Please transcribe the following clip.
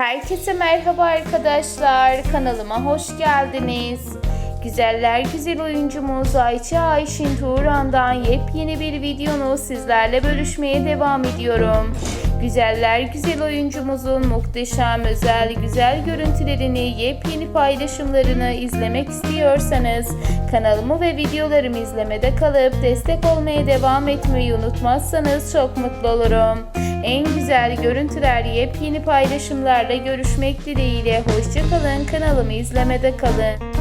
Herkese merhaba arkadaşlar. Kanalıma hoş geldiniz. Güzeller güzel oyuncumuz Ayça Ayşin Turan'dan yepyeni bir videonu sizlerle bölüşmeye devam ediyorum. Güzeller güzel oyuncumuzun muhteşem özel güzel görüntülerini, yepyeni paylaşımlarını izlemek istiyorsanız kanalımı ve videolarımı izlemede kalıp destek olmaya devam etmeyi unutmazsanız çok mutlu olurum. En güzel görüntüler, yepyeni paylaşımlarla görüşmek dileğiyle. Hoşçakalın, kanalımı izlemede kalın.